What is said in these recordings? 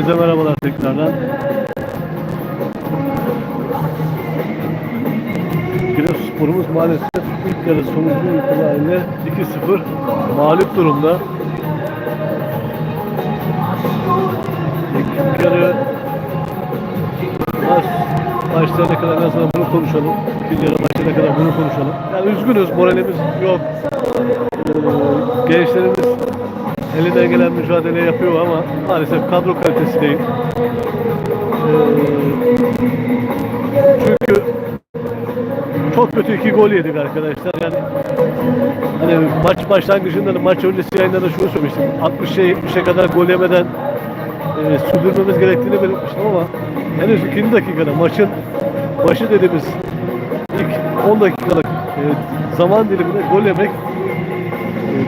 Herkese merhabalar tekrardan. Giresunspor'umuz maalesef ilk yarı sonucu itibariyle 2-0 mağlup durumda. İlk yarı maç başlayana kadar en azından bunu konuşalım. İkinci yarı başlayana kadar bunu konuşalım. Yani üzgünüz, moralimiz yok. Ee, gençlerimiz elinden gelen mücadele yapıyor ama maalesef kadro kalitesi değil. Ee, çünkü çok kötü iki gol yedik arkadaşlar. Yani hani maç başlangıcında da maç öncesi yayında da şunu söylemiştim. 60'a 70'e kadar gol yemeden e, sürdürmemiz gerektiğini belirtmiştim ama henüz ikinci dakikada maçın başı dediğimiz ilk 10 dakikalık e, zaman diliminde gol yemek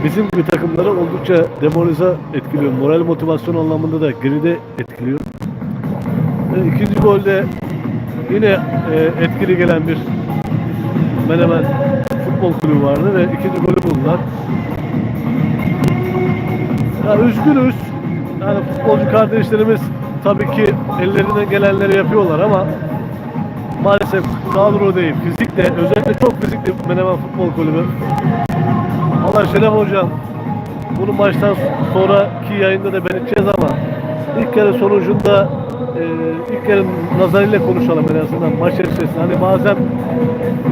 bizim gibi takımları oldukça demoralize etkiliyor. Moral motivasyon anlamında da geride etkiliyor. E, ikinci golde yine e, etkili gelen bir Menemen futbol kulübü vardı ve ikinci golü buldular. Ya üzgünüz. Yani futbolcu kardeşlerimiz tabii ki ellerinden gelenleri yapıyorlar ama maalesef kadro değil. Fizikle, özellikle çok fizikli Menemen Futbol Kulübü. Allah Şeref Hocam bunu maçtan sonraki yayında da belirteceğiz ama ilk yarı sonucunda e, ilk yarı nazarıyla konuşalım en azından maç içerisinde. Hani bazen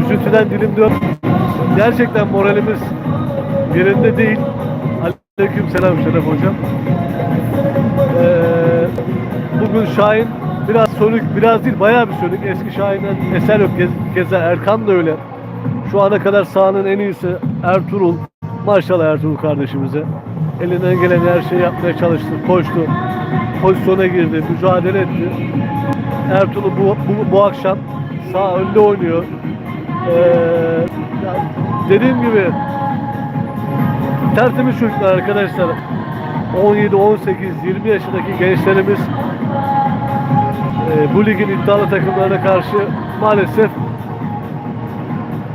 üzüntüden dilim dön. Gerçekten moralimiz yerinde değil. Aleyküm selam Şeref Hocam. Ee, bugün Şahin biraz sönük, biraz değil bayağı bir sönük. Eski Şahin'den eser yok. Keza Erkan da öyle. Şu ana kadar sahanın en iyisi Ertuğrul. Maşallah Ertuğrul kardeşimize. Elinden gelen her şeyi yapmaya çalıştı, koştu. Pozisyona girdi, mücadele etti. Ertuğrul bu, bu, bu akşam sağ önde oynuyor. Ee, dediğim gibi tertemiz çocuklar arkadaşlar. 17, 18, 20 yaşındaki gençlerimiz e, bu ligin iddialı takımlarına karşı maalesef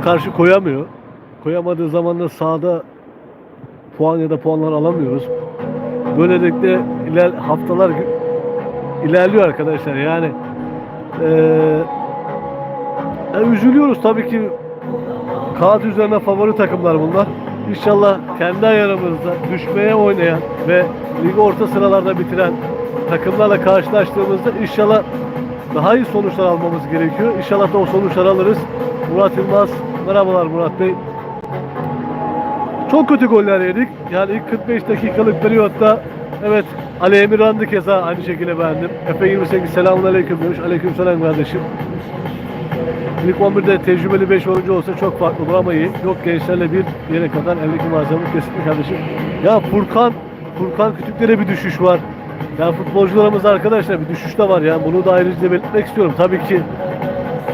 karşı koyamıyor. Koyamadığı zaman da sahada puan ya da puanlar alamıyoruz. Böylelikle iler, haftalar ilerliyor arkadaşlar. Yani eee yani üzülüyoruz tabii ki kağıt üzerine favori takımlar bunlar. İnşallah kendi ayarımızda düşmeye oynayan ve ligi orta sıralarda bitiren takımlarla karşılaştığımızda inşallah daha iyi sonuçlar almamız gerekiyor. İnşallah da o sonuçları alırız. Murat Yılmaz, merhabalar Murat Bey. Çok kötü goller yedik. Yani ilk 45 dakikalık periyotta evet Ali Emirhan'dı keza aynı şekilde beğendim. Efe 28 selamun aleyküm demiş. Aleyküm selam kardeşim. İlk 11'de tecrübeli 5 oyuncu olsa çok farklı olur ama iyi. Yok gençlerle bir yere kadar eldeki malzeme kesinlikle kardeşim. Ya Furkan, Furkan Kütükler'e bir düşüş var. Ya futbolcularımız arkadaşlar bir düşüş de var ya. Bunu da ayrıca belirtmek istiyorum. Tabii ki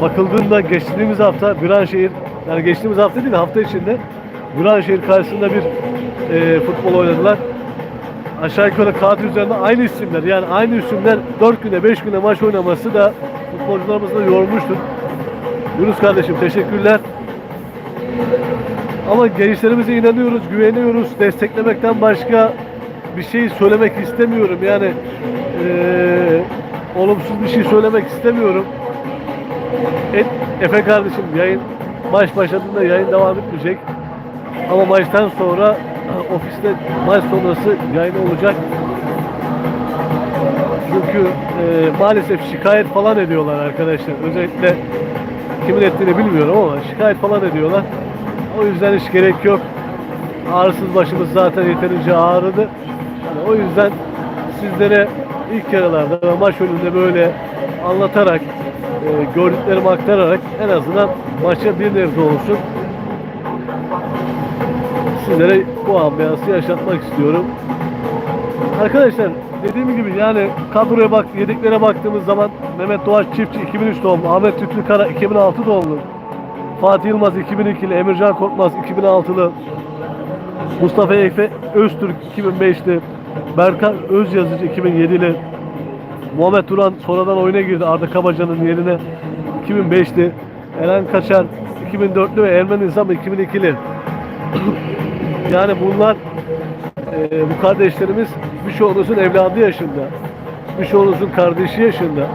bakıldığında geçtiğimiz hafta Viranşehir, yani geçtiğimiz hafta değil hafta içinde Viranşehir karşısında bir e, futbol oynadılar. Aşağı yukarı kağıt üzerinde aynı isimler yani aynı isimler 4 güne 5 güne maç oynaması da futbolcularımızı da yormuştur. Yunus kardeşim teşekkürler. Ama gençlerimize inanıyoruz, güveniyoruz. Desteklemekten başka bir şey söylemek istemiyorum. Yani eee, olumsuz bir şey söylemek istemiyorum. Et, Efe kardeşim yayın maç başladığında yayın devam etmeyecek. Ama maçtan sonra e, ofiste maç sonrası yayın olacak. Çünkü e, maalesef şikayet falan ediyorlar arkadaşlar. Özellikle kimin ettiğini bilmiyorum ama şikayet falan ediyorlar. O yüzden hiç gerek yok. Ağrısız başımız zaten yeterince ağrıdı. Yani o yüzden sizlere ilk yarılarda ve maç önünde böyle anlatarak, e, gördüklerimi aktararak en azından maça bir nebze olsun sizlere bu ambiyansı yaşatmak istiyorum. Arkadaşlar dediğim gibi yani kadroya bak, yedeklere baktığımız zaman Mehmet Doğaç Çiftçi 2003 doğumlu, Ahmet Tütlü Kara 2006 doğumlu, Fatih Yılmaz 2002'li, Emircan Korkmaz 2006'lı, Mustafa Efe Öztürk 2005'li, Berkan Özyazıcı 2007'li, Muhammed Turan sonradan oyuna girdi Arda Kabaca'nın yerine 2005'li, Eren Kaçar 2004'lü ve Ermen İnsan 2002'li. Yani bunlar e, bu kardeşlerimiz birçoğunuzun evladı yaşında. birçoğunuzun kardeşi yaşında.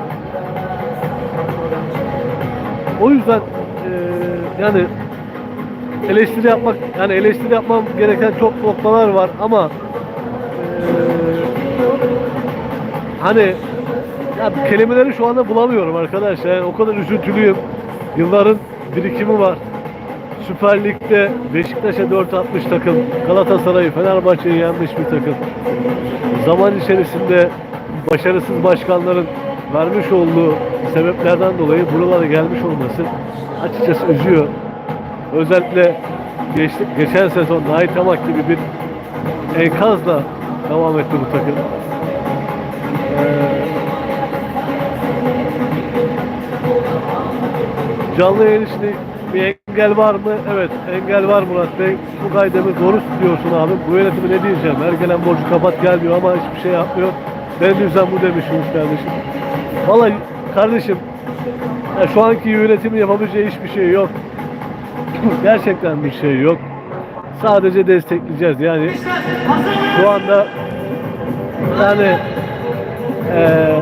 O yüzden eee, yani eleştiri yapmak yani eleştiri yapmam gereken çok noktalar var ama eee, hani ya kelimeleri şu anda bulamıyorum arkadaşlar. Yani o kadar üzüntülüyüm. Yılların birikimi var. Süper Lig'de Beşiktaş'a 4 atmış takım. Galatasaray'ı, Fenerbahçe'yi yenmiş bir takım. Zaman içerisinde başarısız başkanların vermiş olduğu sebeplerden dolayı buralara gelmiş olması açıkçası üzüyor. Özellikle geçti, geçen sezon Nait Hamak gibi bir enkazla devam etti bu takım. Canlı yayın bir engel var mı? Evet engel var Murat Bey. Bu kaydemi doğru diyorsun abi. Bu yönetimi ne diyeceğim? Her gelen borcu kapat gel diyor ama hiçbir şey yapmıyor. Ben yüzden bu demişim kardeşim. Vallahi kardeşim ya şu anki yönetimin yapabileceği hiçbir şey yok. Gerçekten bir şey yok. Sadece destekleyeceğiz. Yani şu anda yani eee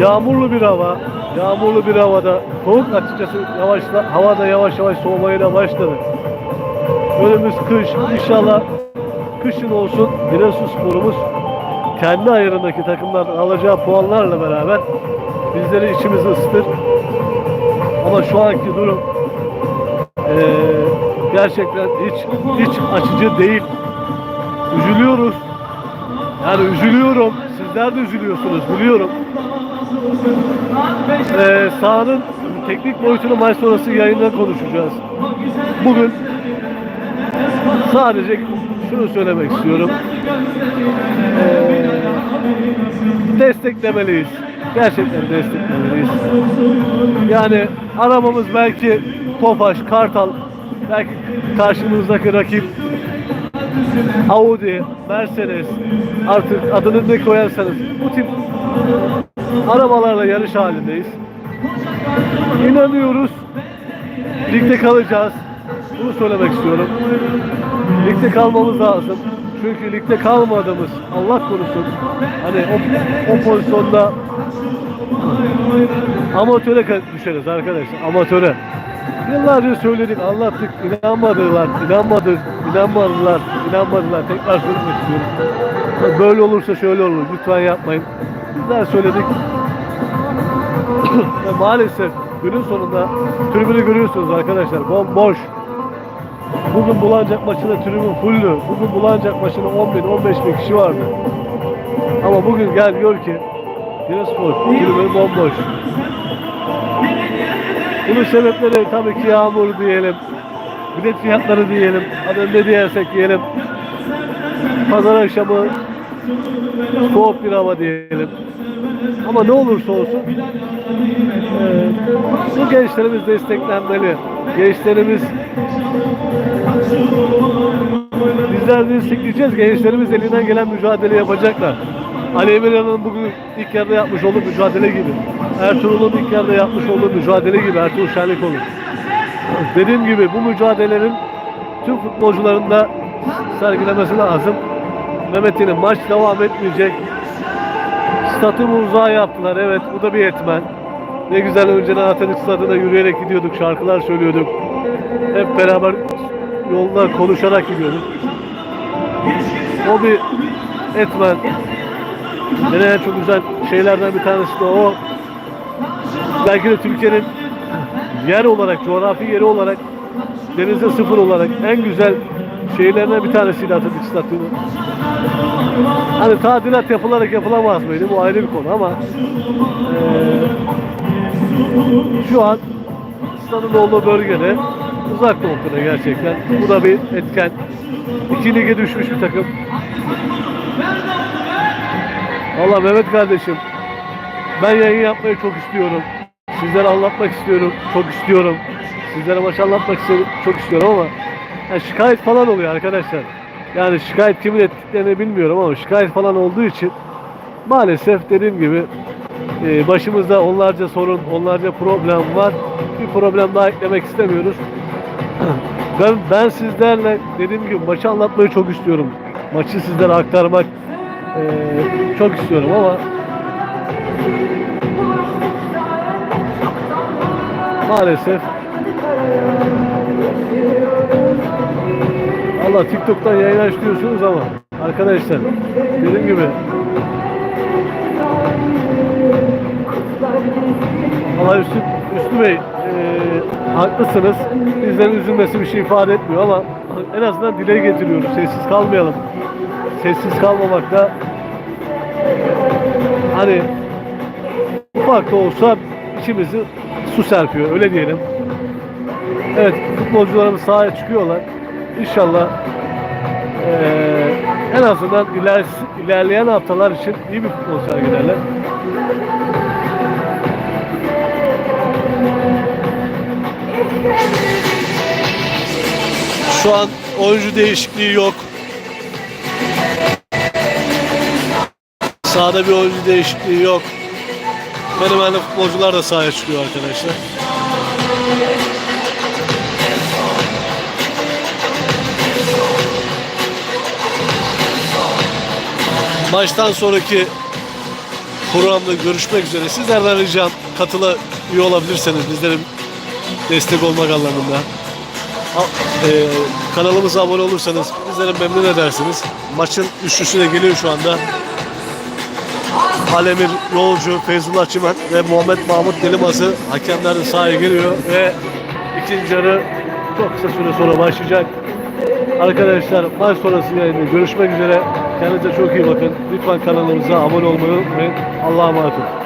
yağmurlu bir hava, yağmurlu bir havada, soğuk açıkçası yavaşla, havada yavaş yavaş soğumaya başladı. Önümüz kış, inşallah kışın olsun Giresun sporumuz kendi ayarındaki takımlardan alacağı puanlarla beraber bizleri içimizi ısıtır. Ama şu anki durum eee, gerçekten hiç hiç açıcı değil. Üzülüyoruz. Yani üzülüyorum. Sizler de üzülüyorsunuz biliyorum. Ee, sahanın teknik boyutunu maç sonrası yayında konuşacağız. Bugün sadece şunu söylemek istiyorum. Ee, desteklemeliyiz. Gerçekten desteklemeliyiz. Yani aramamız belki Tofaş, Kartal, belki karşımızdaki rakip Audi, Mercedes artık adını ne koyarsanız bu tip arabalarla yarış halindeyiz. İnanıyoruz. Ligde kalacağız. Bunu söylemek istiyorum. Ligde kalmamız lazım. Çünkü ligde kalmadığımız Allah korusun hani o, o pozisyonda amatöre düşeriz arkadaşlar. Amatöre. Yıllarca söyledik, anlattık, inanmadılar, inanmadı, inanmadılar, inanmadılar. Tekrar söylemek istiyorum. Böyle olursa şöyle olur, lütfen yapmayın. Bizler söyledik. Ve maalesef günün sonunda tribünü görüyorsunuz arkadaşlar, bomboş. Bugün Bulancak maçında tribün fulldü. Bugün Bulancak maçında 10 bin, 15 bin kişi vardı. Ama bugün gel gör ki Giresunspor tribünü bomboş. Bunun sebepleri tabii ki yağmur diyelim. Bilet fiyatları diyelim. Adını ne diyersek diyelim. Pazar akşamı soğuk bir hava diyelim. Ama ne olursa olsun eee, bu gençlerimiz desteklenmeli. Gençlerimiz bizler de destekleyeceğiz. Gençlerimiz elinden gelen mücadele yapacaklar. Ali Emirhan'ın bugün ilk yarıda yapmış olduğu mücadele gibi. Ertuğrul'un ilk yarıda yapmış olduğu mücadele gibi. Ertuğrul Şenlikoğlu. Dediğim gibi bu mücadelelerin tüm futbolcuların da sergilemesi lazım. Mehmet'in maç devam etmeyecek. Statümü uzağa yaptılar. Evet bu da bir etmen. Ne güzel önceden Atatürk stadına yürüyerek gidiyorduk. Şarkılar söylüyorduk. Hep beraber yolda konuşarak gidiyorduk. O bir etmen. Yine çok güzel şeylerden bir tanesi de o. Belki de Türkiye'nin yer olarak, coğrafi yeri olarak denizde sıfır olarak en güzel şehirlerinden bir tanesiydi Atatürk Stadyumu. Hani tadilat yapılarak yapılamaz mıydı? Bu ayrı bir konu ama eee, şu an stadın olduğu bölgede uzak noktada gerçekten. Bu da bir etken. İki lige düşmüş bir takım. Valla Mehmet kardeşim ben yayın yapmayı çok istiyorum. Sizlere anlatmak istiyorum. Çok istiyorum. Sizlere maç anlatmak istiyorum. Çok istiyorum ama yani şikayet falan oluyor arkadaşlar. Yani şikayet kimin ettiklerini bilmiyorum ama şikayet falan olduğu için maalesef dediğim gibi e, başımızda onlarca sorun, onlarca problem var. Bir problem daha eklemek istemiyoruz. ben, ben sizlerle dediğim gibi maçı anlatmayı çok istiyorum. Maçı sizlere aktarmak e, çok istiyorum ama maalesef e, Allah TikTok'tan yayın aç ama arkadaşlar dediğim gibi Allah Üstü, Üstü Bey e, haklısınız. Bizlerin üzülmesi bir şey ifade etmiyor ama en azından dile getiriyoruz. Sessiz kalmayalım. Sessiz kalmamakta hani ufak da olsa içimizi su serpiyor öyle diyelim. Evet futbolcularımız sahaya çıkıyorlar. İnşallah eee, en azından iler, ilerleyen haftalar için iyi bir futbol sergilerler. Şu an oyuncu değişikliği yok. Sahada bir oyuncu değişikliği yok. Fenomenli futbolcular da sahaya çıkıyor arkadaşlar. Maçtan sonraki programda görüşmek üzere. Sizlerden ricam katıla üye olabilirseniz bizlerin destek olmak anlamında. A- e, kanalımıza abone olursanız bizleri memnun edersiniz. Maçın üçlüsü de geliyor şu anda. Alemir Yolcu, Feyzullah Çimen ve Muhammed Mahmut Delimazı hakemlerin sahaya giriyor ve ikinci yarı çok kısa süre sonra başlayacak. Arkadaşlar maç sonrası yayında görüşmek üzere. Kendinize çok iyi bakın. Lütfen kanalımıza abone olmayı unutmayın. Allah'a emanet olun.